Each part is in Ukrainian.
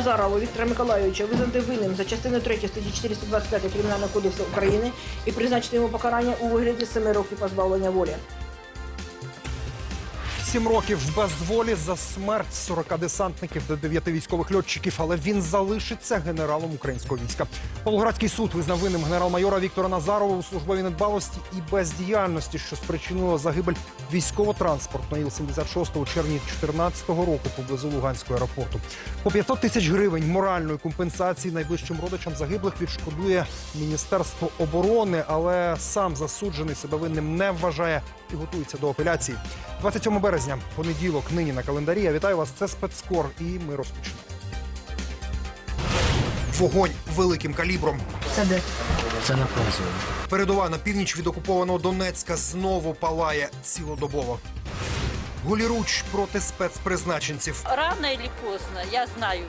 Назарова Віктора Миколайовича визнати винним за частиною 3 статті 425 Кримінального кодексу України і призначити йому покарання у вигляді 7 років позбавлення волі. Сім років без волі за смерть 40 десантників до 9 військових льотчиків, але він залишиться генералом українського війська. Павлоградський суд визнав винним генерал-майора Віктора Назарова у службовій недбалості і бездіяльності, що спричинило загибель військово-транспортної Іл-76 у червні 2014 року поблизу Луганського аеропорту. По 500 тисяч гривень моральної компенсації найближчим родичам загиблих відшкодує Міністерство оборони, але сам засуджений себе винним не вважає і готується до апеляції. 27 березня, понеділок, нині на календарі. Я вітаю вас. Це спецкор, і ми розпочнемо. Вогонь великим калібром. Це де? Це наказує. Передова на північ від окупованого Донецька знову палає цілодобово. Голіруч проти спецпризначенців. Рано или поздно, я знаю,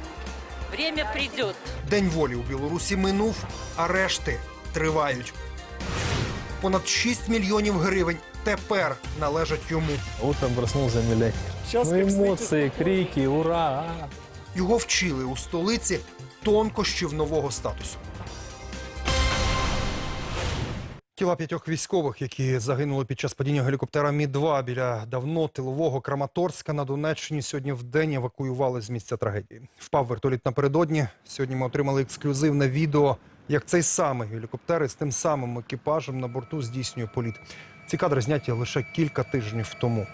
время придет. День волі у Білорусі минув, а решти тривають. Понад 6 мільйонів гривень тепер належать йому. Утром проснулся миллионер. Ну, эмоции, крики, ура! Його вчили у столиці тонкощів нового статусу. Тіла п'ятьох військових, які загинули під час падіння гелікоптера Мі-2 біля давно тилового Краматорська на Донеччині сьогодні в день евакуювали з місця трагедії. Впав вертоліт напередодні. Сьогодні ми отримали ексклюзивне відео, як цей самий гелікоптер із тим самим екіпажем на борту здійснює політ. Ці кадри зняті лише кілька тижнів тому.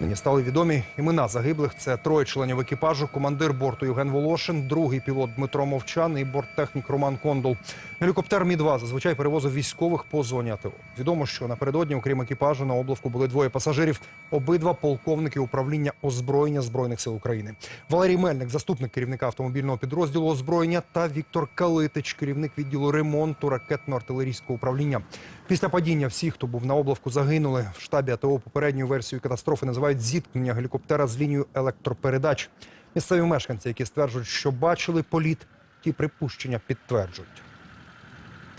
Нині стали відомі імена загиблих. Це троє членів екіпажу, командир борту Євген Волошин, другий пілот Дмитро Мовчан і борттехнік Роман Кондол. Гелікоптер Мі-2 зазвичай перевозив військових по зоні АТО. Відомо, що напередодні, окрім екіпажу, на облавку були двоє пасажирів, обидва полковники управління озброєння збройних сил України. Валерій Мельник, заступник керівника автомобільного підрозділу озброєння, та Віктор Калитич, керівник відділу ремонту ракетно-артилерійського управління. Після падіння всі, хто був на облавку, загинули. В штабі АТО попередньою версією катастрофи називають зіткнення гелікоптера з лінією електропередач. Місцеві мешканці, які стверджують, що бачили політ, ті припущення підтверджують.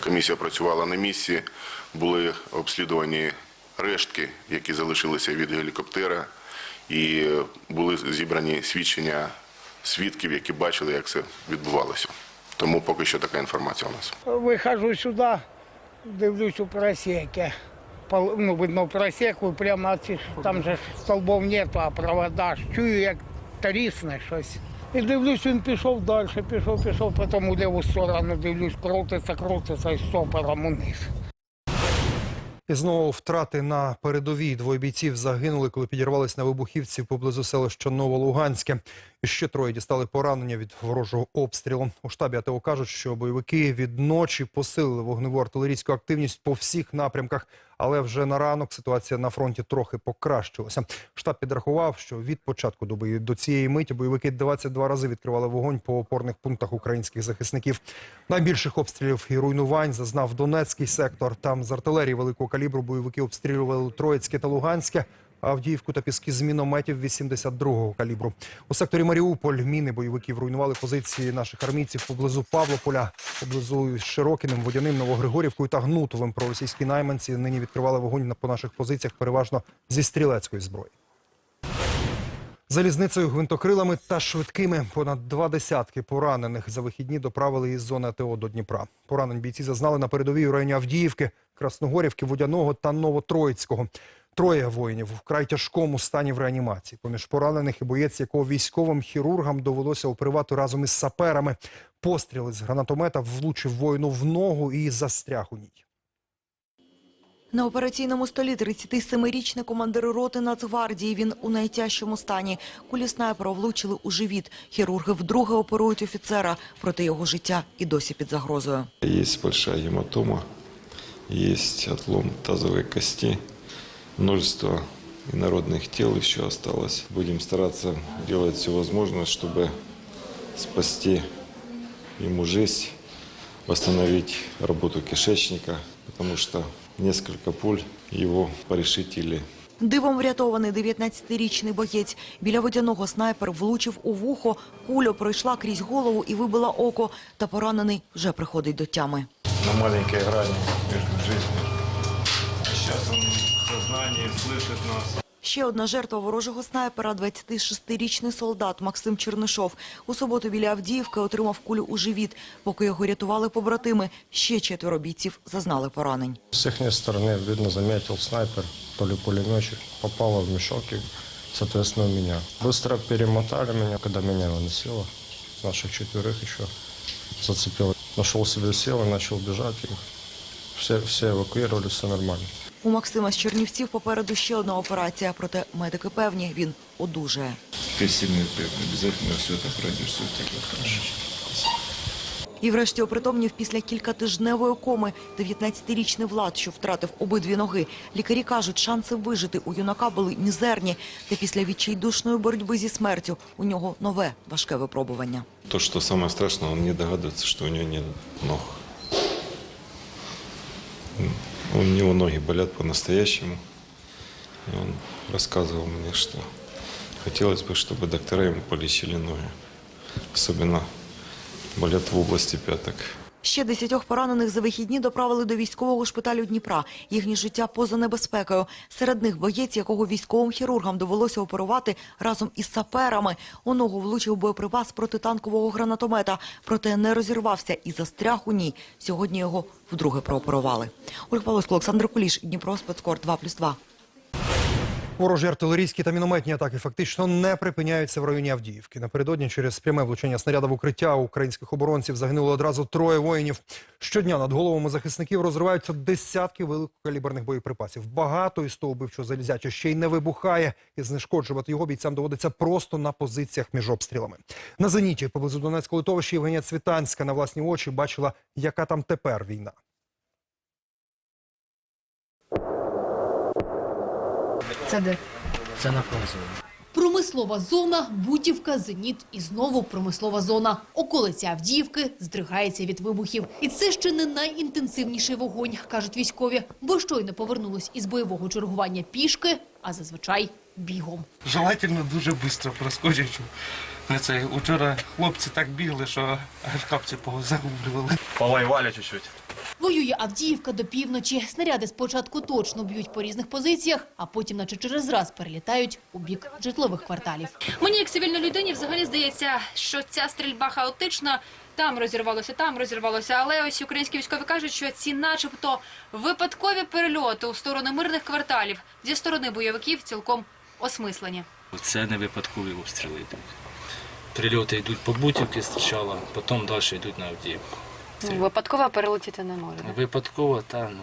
Комісія працювала на місці, були обслідувані рештки, які залишилися від гелікоптера, і були зібрані свідчення свідків, які бачили, як це відбувалося. Тому поки що така інформація у нас. Виходжу сюди, дивлюсь у просеки. Ну, видно, просеку, прямо там же столбов нету, а провода. Чую, як трісне щось. І дивлюсь, він пішов далі, пішов, пішов, потім у ліву сторону дивлюсь, крутиться, крутиться і стопором униз. І знову втрати на передовій. Двоє бійців загинули, коли підірвались на вибухівці поблизу селища Новолуганське. Ще троє дістали поранення від ворожого обстрілу. У штабі АТО кажуть, що бойовики від ночі посилили вогневу артилерійську активність по всіх напрямках, але вже на ранок ситуація на фронті трохи покращилася. Штаб підрахував, що від початку доби до цієї миті бойовики 22 рази відкривали вогонь по опорних пунктах українських захисників. Найбільших обстрілів і руйнувань зазнав Донецький сектор. Там з артилерії великого калібру бойовики обстрілювали Троїцьке та Луганське. Авдіївку та піски з мінометів 82-го калібру. У секторі Маріуполь міни бойовиків руйнували позиції наших армійців поблизу Павлополя, поблизу Широкіним, Водяним, Новогригорівкою та Гнутовим. Проросійські найманці нині відкривали вогонь по наших позиціях переважно зі стрілецької зброї. Залізницею, гвинтокрилами та швидкими понад два десятки поранених за вихідні доправили із зони АТО до Дніпра. Поранень бійці зазнали на передовій у районі Авдіївки, Красногорівки, Водяного та Новотроїцького. Троє воїнів в край тяжкому стані в реанімації. Поміж поранених і боєць, якого військовим хірургам довелося оперувати разом із саперами. Постріли з гранатомета влучив воїну в ногу і застряг у ній. На операційному столі 37-річний командир роти Нацгвардії. Він у найтяжчому стані. Кулі снайпера влучили у живіт. Хірурги вдруге оперують офіцера, проте його життя і досі під загрозою. Есть большая гематома, есть отлом тазовой кости, множество инородных тел еще осталось. Будем стараться делать все возможное, чтобы спасти ему жизнь, восстановить работу кишечника, потому что несколько пуль его порешители Дивом врятований 19-річний боєць. Біля водяного снайпер влучив у вухо, куля пройшла крізь голову і вибила око. Та поранений вже приходить до тями. на маленькой грани между жизнью Сейчас он в сознании слышит нас. Ще одна жертва ворожого снайпера – 26-річний солдат Максим Чернишов. У суботу біля Авдіївки отримав кулю у живіт. Поки його рятували побратими, ще четверо бійців зазнали поранень. С их стороны, видно, заметил снайпер, то ли пулеметчик, попало в мешок и, соответственно, в меня. Быстро перемотали меня, когда меня выносило. Наших четверых еще зацепило. Нашел себе сил и начал бежать. И все, все эвакуировали, все нормально. У Максима з Чернівців попереду ще одна операція, проте медики певні, він одужає. Ты сильный, ты обязательно все это пройдешь, все у тебя хорошо. І врешті опритомнів після кількатижневої коми 19-річний Влад, що втратив обидві ноги. Лікарі кажуть, шанси вижити у юнака були мізерні. Та після відчайдушної боротьби зі смертю у нього нове важке випробування. То, что самое страшное, он не догадывается, что у него нет ног. У него ноги болят по-настоящему. Он рассказывал мне, что хотелось бы, чтобы доктора ему полечили ноги. Особенно болят в области пяток. Ще десятьох поранених за вихідні доправили до військового шпиталю Дніпра. Їхнє життя поза небезпекою. Серед них боєць, якого військовим хірургам довелося оперувати разом із саперами. У ногу влучив боєприпас протитанкового гранатомета, проте не розірвався і застряг у ній. Сьогодні його вдруге прооперували. Ольга Павловська, Олександр Куліш, Дніпро, спецкор 2+,2. Ворожі артилерійські та мінометні атаки фактично не припиняються в районі Авдіївки. Напередодні через пряме влучення снаряда в укриття українських оборонців загинуло одразу троє воїнів. Щодня над головами захисників розриваються десятки великокаліберних боєприпасів. Багато із того вбивчого залізяча ще й не вибухає, і знешкоджувати його бійцям доводиться просто на позиціях між обстрілами. На зеніті поблизу Донецького литовища Євгенія Цвітанська на власні очі бачила, яка там тепер війна. Це де? Це на фронті. Промислова зона, Бутівка, Зеніт і знову промислова зона. Околиця Авдіївки здригається від вибухів. І це ще не найінтенсивніший вогонь, кажуть військові, бо щойно повернулись із бойового чергування пішки, а зазвичай бігом. Желательно дуже швидко проскочить. Це учора хлопці так бігли, що аж капці позагублювали. Повоювали чуть-чуть. Воює Авдіївка до півночі. Снаряди спочатку точно б'ють по різних позиціях, а потім, наче через раз, перелітають у бік житлових кварталів. Мені, як цивільній людині, взагалі здається, що ця стрільба хаотична. Там розірвалося, там розірвалося. Але ось українські військові кажуть, що ці, начебто, випадкові перельоти у сторону мирних кварталів зі сторони бойовиків цілком осмислені. Це не випадкові обстріли йдуть. Прильоти йдуть по Бутівці спочатку, потім далі йдуть на Авдіївку. Це Випадково перелетіти не можна. випадково, та ну.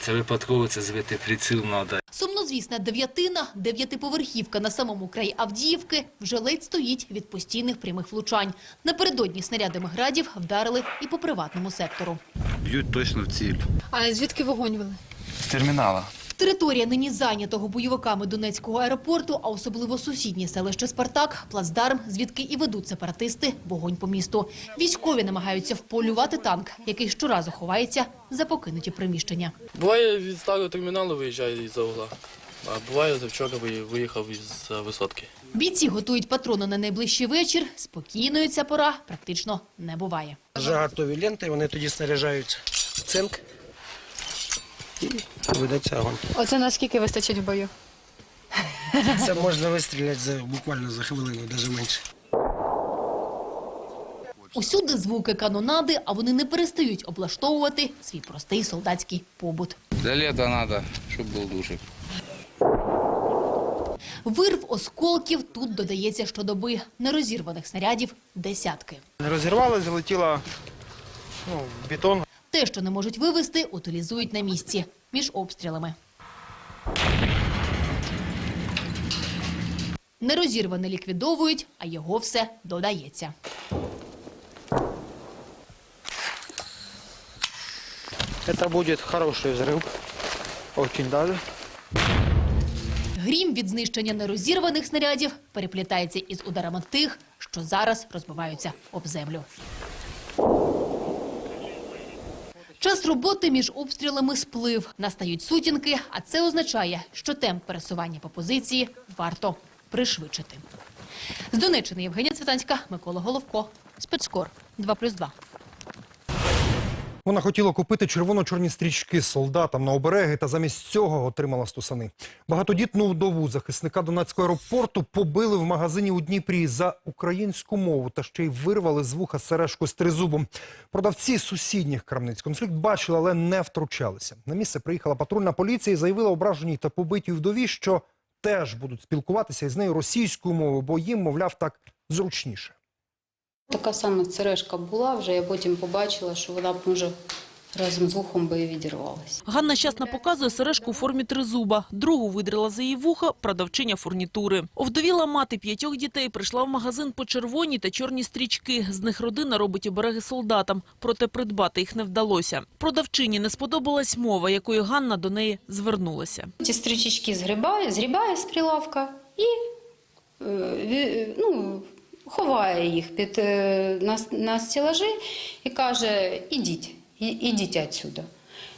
Це випадково, це звити приціл треба. Сумнозвісна дев'ятина, дев'ятиповерхівка на самому краї Авдіївки вже ледь стоїть від постійних прямих влучань. Напередодні снарядами градів вдарили і по приватному сектору. Б'ють точно в ціль. А звідки вогонь вели? З термінала. Територія нині зайнятого бойовиками Донецького аеропорту, а особливо сусіднє селище Спартак, плацдарм, звідки і ведуть сепаратисти вогонь по місту. Військові намагаються вполювати танк, який щоразу ховається за покинуті приміщення. Буває від старого терміналу виїжджає із-за угла. А буває завчора виїхав із висотки. Бійці готують патрони на найближчий вечір. Спокійною ця пора практично не буває. Вже готові ленти, вони тоді снаряжають цинк ведеться огонь. Оце наскільки вистачить в бою? Це можна вистріляти за, буквально за хвилину, навіть менше. Усюди звуки канонади, а вони не перестають облаштовувати свій простий солдатський побут. Для літа треба, щоб був душик. Вирв осколків тут додається щодоби. Нерозірваних снарядів десятки. Не розірвало, залетіло ну, бетон. Те, що не можуть вивезти, утилізують на місці між обстрілами. Нерозірване ліквідовують, а його все додається. Це буде хороший взрыв. Очень даже. Грім від знищення нерозірваних снарядів переплітається із ударами тих, що зараз розбиваються об землю. Час роботи між обстрілами сплив. Настають сутінки, а це означає, що темп пересування по позиції варто пришвидшити. З Донеччини Євгенія Цвітанська, Микола Головко. Спецкор 2+,2. Вона хотіла купити червоно-чорні стрічки солдатам на обереги та замість цього отримала стусани. Багатодітну вдову захисника Донецького аеропорту побили в магазині у Дніпрі за українську мову та ще й вирвали з вуха сережку з тризубом. Продавці сусідніх крамниць конфлікт бачили, але не втручалися. На місце приїхала патрульна поліція і заявила ображеній та побитій вдові, що теж будуть спілкуватися із нею російською мовою, бо їм, мовляв, так зручніше. Така сама сережка була вже, я потім побачила, що вона б може разом з вухом би і відірвалася. Ганна щасно показує сережку у формі тризуба. Другу видрила за її вуха продавчиня фурнітури. Овдовіла мати п'ятьох дітей прийшла в магазин по червоні та чорні стрічки. З них родина робить обереги солдатам, проте придбати їх не вдалося. Продавчині не сподобалась мова, якою Ганна до неї звернулася. Ці стрічечки згрібає, згрібає з прилавка і е, ну, ховає їх під, е, на, на стелажі і каже, ідіть, ідіть отсюда.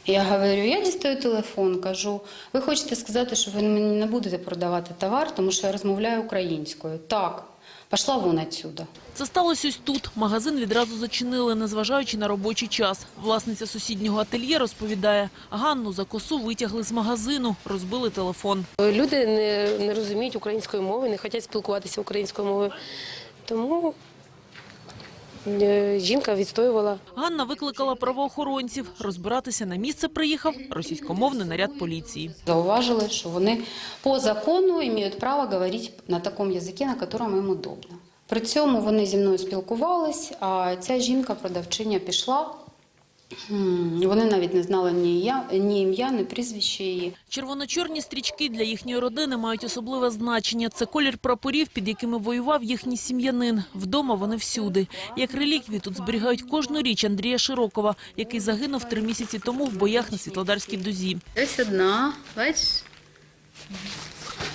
Я говорю, я дістаю телефон, кажу, ви хочете сказати, що ви мені не будете продавати товар, тому що я розмовляю українською. Так, пішла вон отсюда. Це сталося ось тут. Магазин відразу зачинили, незважаючи на робочий час. Власниця сусіднього ательє розповідає, Ганну за косу витягли з магазину, розбили телефон. Люди не, не розуміють української мови, не хочуть спілкуватися українською мовою. Тому е, жінка відстоювала Ганна викликала правоохоронців. Розбиратися на місце приїхав російськомовний наряд поліції. Зауважили, що вони по закону мають право говорити на такому язикі, на якому їм удобно. При цьому вони зі мною спілкувались, а ця жінка-продавчиня пішла. Вони навіть не знали ні ім'я, ні, ім'я, ні прізвище її. Червоно-чорні стрічки для їхньої родини мають особливе значення. Це колір прапорів, під якими воював їхній сім'янин. Вдома вони всюди. Як реліквії тут зберігають кожну річ Андрія Широкова, який загинув три місяці тому в боях на Світлодарській дузі. Ось одна, бачиш?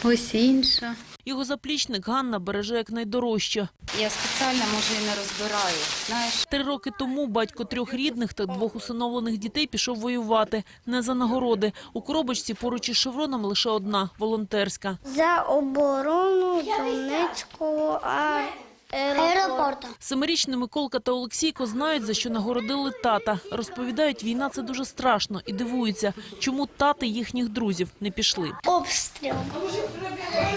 Ось інша. Його заплічник Ганна береже як найдорожче. Я спеціально, може, і не розбираю. Знаєш, Три роки тому батько трьох рідних та двох усиновлених дітей пішов воювати. Не за нагороди. У коробочці поруч із шевроном лише одна – волонтерська. За оборону Донецького аеропорту. Семирічний Миколка та Олексійко знають, за що нагородили тата. Розповідають, війна – це дуже страшно і дивуються, чому тати їхніх друзів не пішли. Обстріл.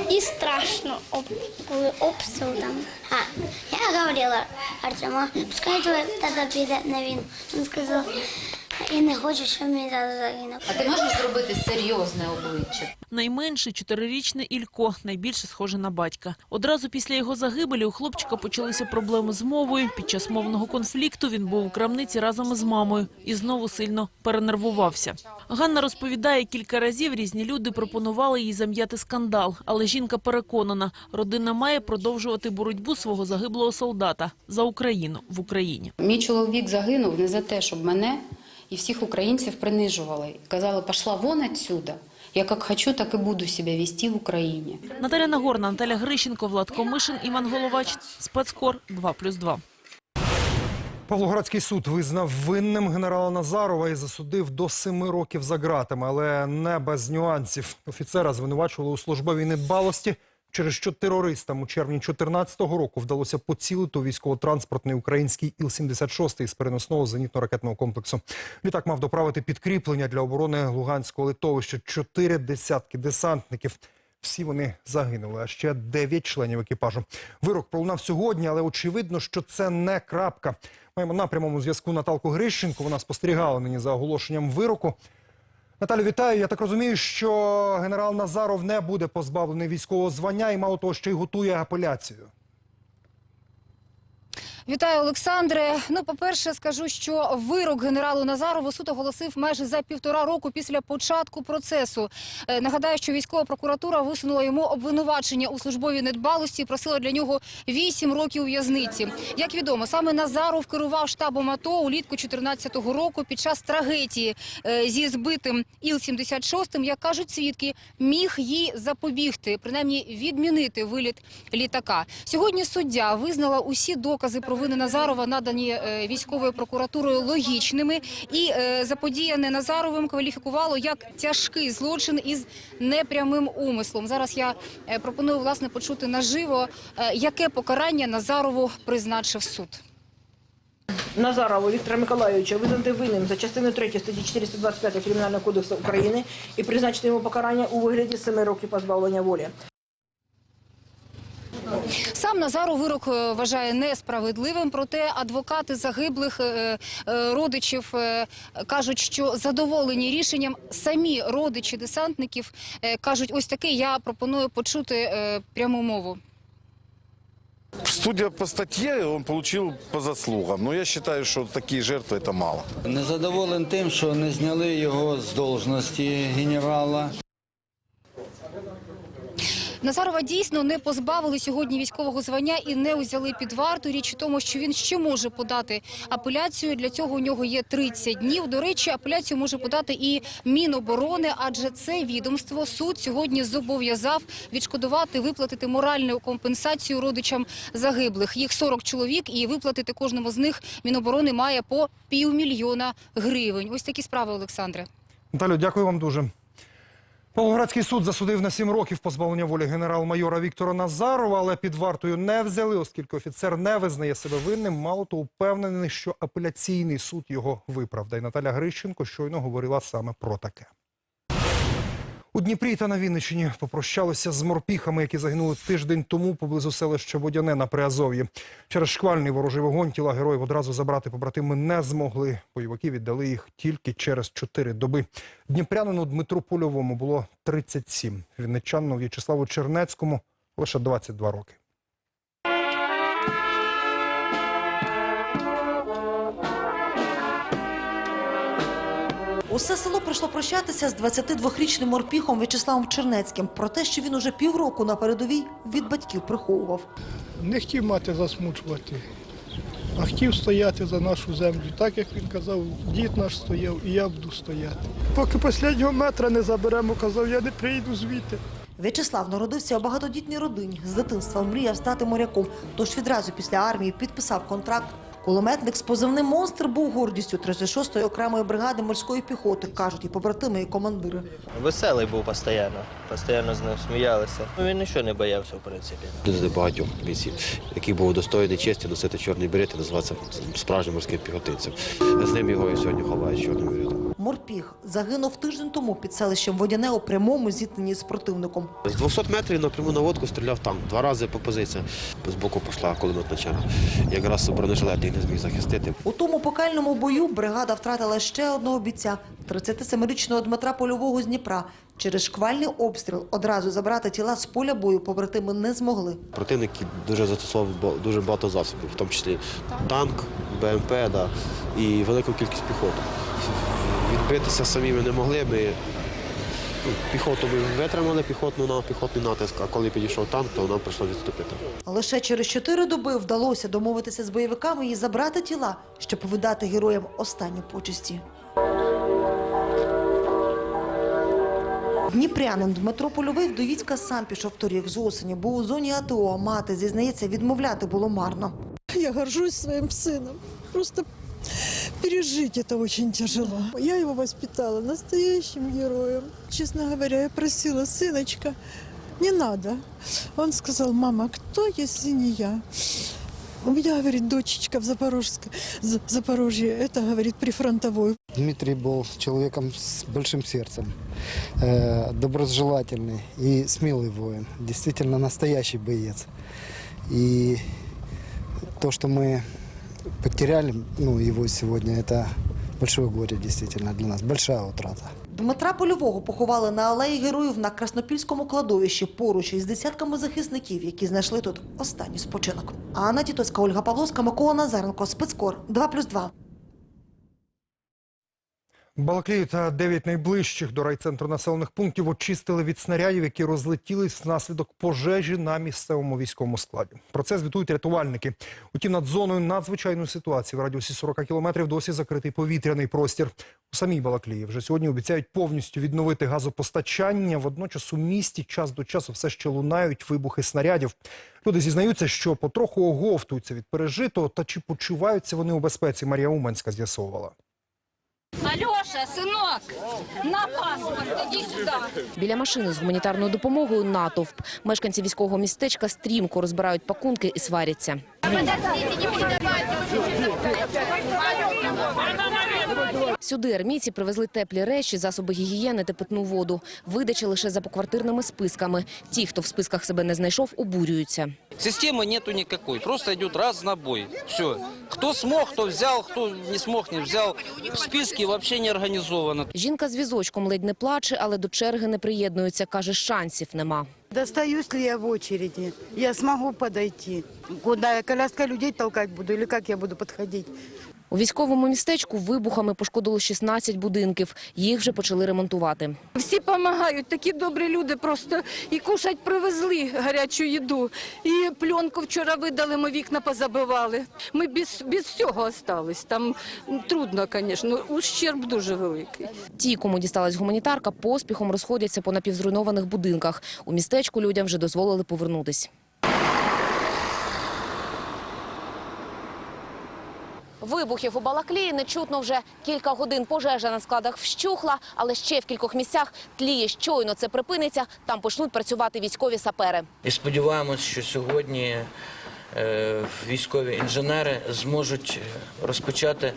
І страшно, об, коли обстріл там. А, я говорила Артему, пускай твой тата піде на війну. Він сказав, я не хочу, щоб мій тато загинув. а ти можеш зробити серйозне обличчя? Найменший – чотирирічний Ілько, найбільше схоже на батька. Одразу після його загибелі у хлопчика почалися проблеми з мовою. Під час мовного конфлікту він був у крамниці разом із мамою і знову сильно перенервувався. Ганна розповідає, кілька разів різні люди пропонували їй зам'яти скандал. Але жінка переконана, родина має продовжувати боротьбу свого загиблого солдата за Україну в Україні. Мій чоловік загинув не за те, щоб мене і всіх українців принижували. Казали, пішла вон отсюда. Я як хочу, так і буду себе вести в Україні. Наталя Нагорна, Наталя Грищенко, Влад Комишин, Іван Головач. Спецкор 2+,2. Павлоградський суд визнав винним генерала Назарова і засудив до семи років за ґратами, але не без нюансів. Офіцера звинувачували у службовій недбалості, через що терористам у червні 2014 року вдалося поцілити військово-транспортний український Іл-76 із переносного зенітно-ракетного комплексу. Літак мав доправити підкріплення для оборони Луганського литовища. Чотири десятки десантників. Всі вони загинули, а ще дев'ять членів екіпажу. Вирок пролунав сьогодні, але очевидно, що це не крапка. Маємо на прямому зв'язку Наталку Грищенко. Вона спостерігала нині за оголошенням вироку. Наталю, вітаю. Я так розумію, що генерал Назаров не буде позбавлений військового звання і мало того, що й готує апеляцію. Вітаю, Олександре. Ну, по-перше, скажу, що вирок генералу Назарову суд оголосив майже за півтора року після початку процесу. Е, Нагадаю, що військова прокуратура висунула йому обвинувачення у службовій недбалості і просила для нього вісім років в'язниці. Як відомо, саме Назаров керував штабом АТО улітку 2014 року під час трагедії е, зі збитим Іл-76, як кажуть свідки, міг їй запобігти, принаймні відмінити виліт літака. Сьогодні суддя визнала усі докази про вини Назарова, надані е, військовою прокуратурою, логічними, і е, заподіяне Назаровим кваліфікувало як тяжкий злочин із непрямим умислом. Зараз я е, пропоную власне почути наживо, яке покарання Назарову призначив суд. Назарова Віктора Миколайовича визнати винним за частиною 3 статті 425 Кримінального кодексу України і призначити йому покарання у вигляді 7 років позбавлення волі. Сам Назару вирок е, вважає несправедливим, проте адвокати загиблих е, е, родичів кажуть, що задоволені рішенням. Самі родичі десантників кажуть, ось таке я пропоную почути пряму мову. Судя по статье, он получил по заслугам. Но я считаю, что такие жертвы это мало. Незадоволен тим, що не зняли його з должності генерала. Назарова дійсно не позбавили сьогодні військового звання і не узяли під варту. Річ у тому, що він ще може подати апеляцію. Для цього у нього є 30 днів. До речі, апеляцію може подати і Міноборони, адже це відомство суд сьогодні зобов'язав відшкодувати, виплатити моральну компенсацію родичам загиблих. Їх 40 чоловік, і виплатити кожному з них Міноборони має по півмільйона гривень. Ось такі справи, Олександре. Наталю, дякую вам дуже. Павлоградський суд засудив на сім років позбавлення волі генерал-майора Віктора Назарова, але під вартою не взяли, оскільки офіцер не визнає себе винним. Мало то упевнений, що апеляційний суд його виправдає. Наталя Грищенко щойно говорила саме про таке. У Дніпрі та на Вінниччині попрощалися з морпіхами, які загинули тиждень тому поблизу селища Водяне на Приазов'ї. Через шквальний ворожий вогонь тіла героїв одразу забрати побратими не змогли. Бойовики віддали їх тільки через чотири доби. Дніпрянину Дмитру Польовому було 37. Вінничанину В'ячеславу Чернецькому лише 22 роки. Усе село прийшло прощатися з 22-річним морпіхом В'ячеславом Чернецьким. Про те, що він уже півроку на передовій від батьків приховував. Не хотів мати засмучувати, а хотів стояти за нашу землю. Так як він казав, дід наш стояв, і я буду стояти. Поки останнього метра не заберемо, казав, я не прийду звідти. В'ячеслав народився у багатодітній родині. З дитинства мріяв стати моряком. Тож відразу після армії підписав контракт. Кулеметник з позивним монстр був гордістю 36-ї окремої бригади морської піхоти, кажуть і побратими, і командири. Веселий був постійно, постійно з ним сміялися. Ну, Він нічого не боявся, в принципі. Дуже багатьох бійців, який був достойний честі носити чорний берет і називатися справжнім морським піхотинцем. З ним його і сьогодні ховають чорним беретом. Морпіг загинув тиждень тому під селищем Водяне у прямому зіткненні з противником. З 200 метрів на пряму наводку стріляв танк. Два рази по позиціях. З боку пішла кулеметна черга. Якраз бронежилет їх не зміг захистити. У тому покальному бою бригада втратила ще одного бійця – 37-річного Дмитра Польового з Дніпра. Через шквальний обстріл одразу забрати тіла з поля бою побратими не змогли. Противники дуже застосовував дуже багато засобів, в тому числі танк, БМП да, і велику кількість піхоти. Відбитися самі ми не могли. Ми піхоту ми витримали піхотну на піхотний натиск, а коли підійшов танк, то нам прийшлося відступити. Лише через чотири доби вдалося домовитися з бойовиками і забрати тіла, щоб видати героям останні почесті. Дніпрянин Дмитро Польовий до війська сам пішов торік з осені, бо у зоні АТО а мати, зізнається, відмовляти було марно. Я горжусь своим сыном. Просто пережить это очень тяжело. Я его воспитала настоящим героем. Честно говоря, я просила сыночка, не надо. Он сказал, мама, кто, если не я? У меня, говорит, дочечка в Запорожске, З- Запорожье, это, говорит, прифронтовой. Дмитрий был человеком с большим сердцем, э, доброжелательный и смелый воин. Действительно настоящий боец. И то, что мы потеряли ну, его сегодня, это большое горе действительно для нас, большая утрата. Дмитра Польового поховали на алеї героїв на Краснопільському кладовищі поруч із десятками захисників, які знайшли тут останній спочинок. Анна Тітоцька, Ольга Павловська, Микола Назаренко, Спецкор 2+,2. Балаклію та дев'ять найближчих до райцентру населених пунктів очистили від снарядів, які розлетілись внаслідок пожежі на місцевому військовому складі. Про це звітують рятувальники. Утім, над зоною надзвичайної ситуації в радіусі 40 кілометрів досі закритий повітряний простір. У самій Балаклії вже сьогодні обіцяють повністю відновити газопостачання. Водночас у місті час до часу все ще лунають вибухи снарядів. Люди зізнаються, що потроху оговтуються від пережитого, та чи почуваються вони у безпеці. Марія Уменська з'ясовувала. Алеша, синок, на паспорт, іди сюди. Біля машини з гуманітарною допомогою натовп. Мешканці військового містечка стрімко розбирають пакунки і сваряться. Сюди армійці привезли теплі речі, засоби гігієни та питну воду. Видача лише за поквартирними списками. Ті, хто в списках себе не знайшов, обурюються. Системы нету никакой, просто идет разнобой. Все. Кто смог, кто взял, кто не смог, не взял. В списке вообще не организовано. Жінка з візочком ледь не плаче, але до черги не приєднується. Каже, шансів нема. Достаюсь ли я в очереди? Я смогу подойти? Куда я коляска людей толкать буду или как я буду подходить? У військовому містечку вибухами пошкодило 16 будинків. Їх вже почали ремонтувати. Всі допомагають, такі добрі люди просто і кушать привезли гарячу їду. І пленку вчора видали, ми вікна позабивали. Ми без, без всього остались. Там трудно, звісно, ущерб дуже великий. Ті, кому дісталась гуманітарка, поспіхом розходяться по напівзруйнованих будинках. У містечку людям вже дозволили повернутись. Вибухів у Балаклії не чутно вже кілька годин. Пожежа на складах вщухла, але ще в кількох місцях тліє. Щойно це припиниться, там почнуть працювати військові сапери. І сподіваємось, що сьогодні е, військові інженери зможуть розпочати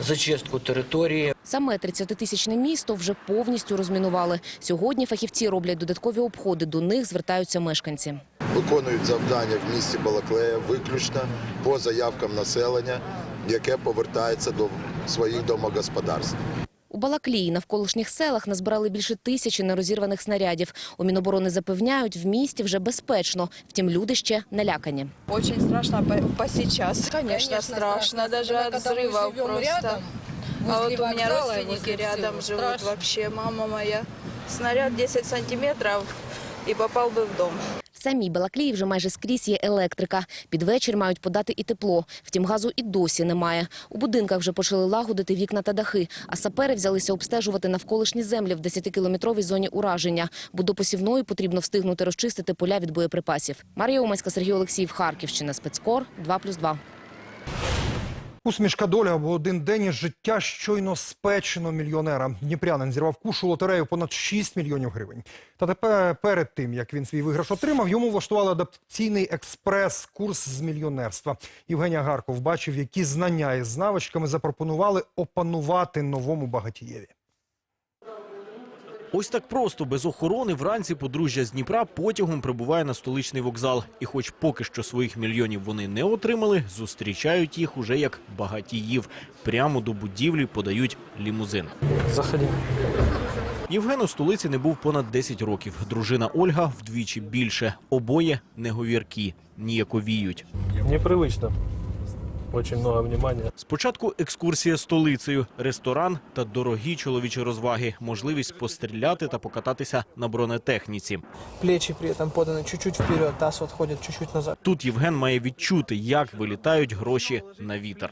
зачистку території. Саме 30-тисячне місто вже повністю розмінували. Сьогодні фахівці роблять додаткові обходи. До них звертаються мешканці. виконують завдання в місті Балаклея виключно по заявкам населення, яке повертається до своїх домогосподарств. У Балаклії навколишніх селах назбирали більше тисячі нерозірваних снарядів. У Міноборони запевняють, в місті вже безпечно. Втім, люди ще налякані. Очень страшно по, сейчас. Конечно, страшно, даже от взрывов просто. а вот у меня родственники рядом живут вообще, мама моя. Снаряд 10 сантиметров и попал бы в дом. Самій Балаклії вже майже скрізь є електрика. Під вечір мають подати і тепло. Втім, газу і досі немає. У будинках вже почали лагодити вікна та дахи, а сапери взялися обстежувати навколишні землі в 10-кілометровій зоні ураження, бо до посівної потрібно встигнути розчистити поля від боєприпасів. Марія Уманська, Сергій Олексіїв, Харківщина, спецкор 2+,2. Усмішка доля або один день із життя щойно спечено мільйонера. Дніпрянин зірвав кушу лотерею понад 6 мільйонів гривень. Та тепер перед тим, як він свій виграш отримав, йому влаштували адаптаційний експрес-курс з мільйонерства. Євгенія Гарков бачив, які знання із навичками запропонували опанувати новому багатієві. Ось так просто, без охорони, вранці подружжя з Дніпра потягом прибуває на столичний вокзал. І хоч поки що своїх мільйонів вони не отримали, зустрічають їх уже як багатіїв. Прямо до будівлі подають лімузин. Заходи. Євген у столиці не був понад 10 років. Дружина Ольга вдвічі більше. Обоє неговіркі, ніяковіють. Непривычно. Очень много внимания. Спочатку екскурсія столицею, ресторан та дорогі чоловічі розваги, можливість постріляти та покататися на бронетехніці. Плечи при этом поданы чуть-чуть вперед, таз отходит чуть-чуть назад. Тут Євген має відчути, як вилітають гроші на вітер.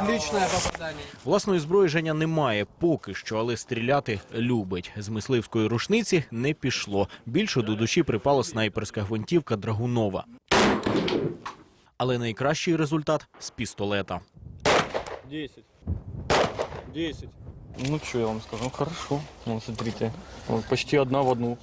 Отличное попадание. Власної зброї Женя немає поки що, але стріляти любить. З мисливської рушниці не пішло. Більше до душі припала снайперська гвинтівка Драгунова. Але найкращий результат з пістолета. 10. 10. Ну, что я вам скажу? Ну, хорошо. Ну, смотрите. Вот почти одна в одну.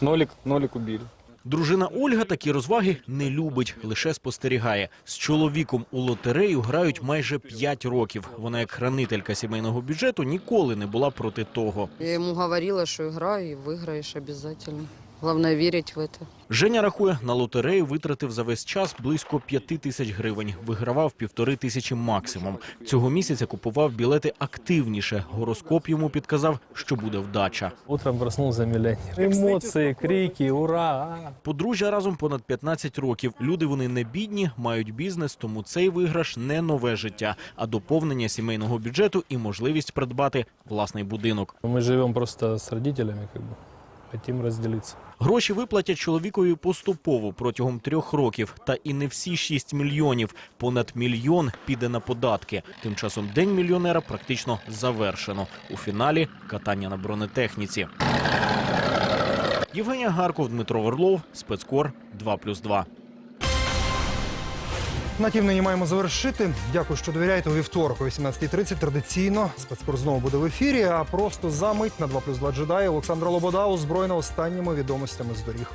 Нолик, нолик убили. Дружина Ольга такі розваги не любить, лише спостерігає. З чоловіком у лотерею грають майже 5 років. Вона, як хранителька сімейного бюджету, ніколи не була проти того. Я ему говорила, что играй и выиграешь обязательно. Главное верить в это. Женя рахує, на лотерею витратив за весь час близько п'яти тисяч гривень. Вигравав півтори тисячі максимум. Цього місяця купував білети активніше. Гороскоп йому підказав, що буде вдача. Утром проснулся миллионер. Эмоции, крики, ура! Подружжя разом понад 15 років. Люди вони не бідні, мають бізнес, тому цей виграш не нове життя, а доповнення сімейного бюджету і можливість придбати власний будинок. Мы живем просто с родителями, как бы. Хотим разделиться. Гроші виплатять чоловікові поступово протягом трьох років. Та і не всі 6 мільйонів. Понад мільйон піде на податки. Тим часом день мільйонера практично завершено. У фіналі катання на бронетехніці. Євгенія Гарков, Дмитро Орлов, спецкор 2+,2. На тім маємо завершити. Дякую, що довіряєте у вівторок о 18.30. Традиційно спецкор знову буде в ефірі. А просто за мить на 2 плюс 2 джедаї Олександра Лобода озброєна останніми відомостями з доріг.